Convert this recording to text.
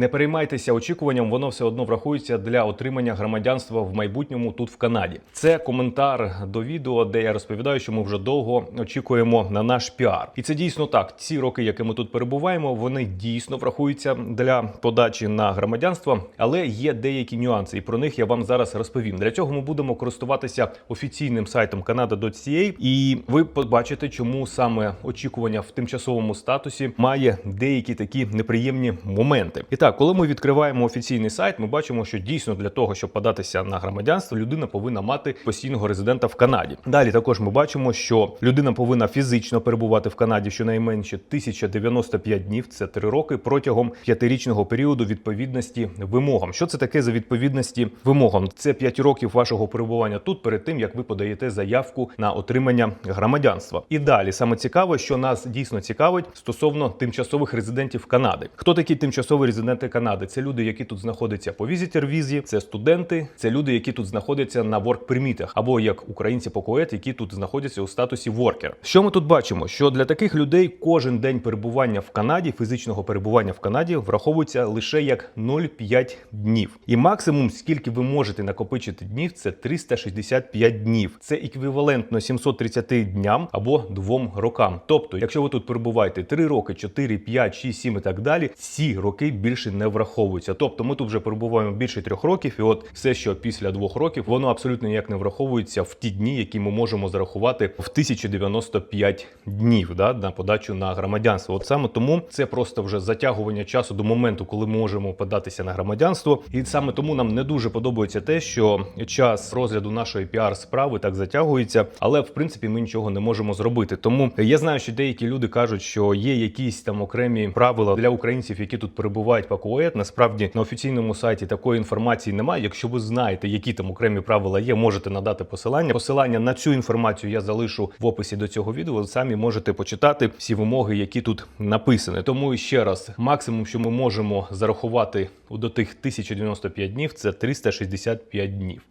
Не переймайтеся очікуванням, воно все одно врахується для отримання громадянства в майбутньому тут в Канаді. Це коментар до відео, де я розповідаю, що ми вже довго очікуємо на наш піар. І це дійсно так. Ці роки, які ми тут перебуваємо, вони дійсно врахуються для подачі на громадянство, але є деякі нюанси, і про них я вам зараз розповім. Для цього ми будемо користуватися офіційним сайтом Canada.ca, і ви побачите, чому саме очікування в тимчасовому статусі має деякі такі неприємні моменти. І так, коли ми відкриваємо офіційний сайт, ми бачимо, що дійсно для того, щоб податися на громадянство, людина повинна мати постійного резидента в Канаді. Далі також ми бачимо, що людина повинна фізично перебувати в Канаді щонайменше 1095 днів, це 3 роки протягом п'ятирічного періоду відповідності вимогам. Що це таке за відповідності вимогам? Це 5 років вашого перебування тут перед тим, як ви подаєте заявку на отримання громадянства. І далі саме цікаво, що нас дійсно цікавить стосовно тимчасових резидентів Канади. Хто такі тимчасові резиденти Канади? Це люди, які тут знаходяться по візитер візі, це студенти, це люди, які тут знаходяться на work пермітах, або як українці по коет, які тут знаходяться у статусі worker. Що ми тут бачимо? Що для таких людей кожен день перебування в Канаді, фізичного перебування в Канаді, враховується лише як 0,5 днів. І максимум, скільки ви можете накопичити днів, це 365 днів. Це еквівалентно 730 дням або двом рокам. Тобто, якщо ви тут перебуваєте 3 роки, 4, 5, 6, 7 і так далі, ці роки більше не враховуються. Тобто, ми тут вже перебуваємо більше трьох років, і от все, що після двох років, воно абсолютно ніяк не враховується в ті дні, які ми можемо зарахувати в 1095 днів да, на подачу на громадянство. От саме тому це просто вже затягування часу до моменту, коли ми можемо податися на громадянство. І саме тому нам не дуже подобається те, що час розгляду нашої піар справи так затягується, але в принципі ми нічого не можемо зробити. Тому я знаю, що деякі люди кажуть, що є якісь там окремі правила для українців, які тут перебувають по КОЕТ. Насправді на офіційному сайті такої інформації немає. Якщо ви знаєте, які там окремі правила є, можете надати посилання. Посилання на цю інформацію я залишу в описі до цього відео. Самі можете почитати всі вимоги, які тут написані. Тому ще раз, максимум, що ми можемо зарахувати до тих 1095 днів, це 365 днів.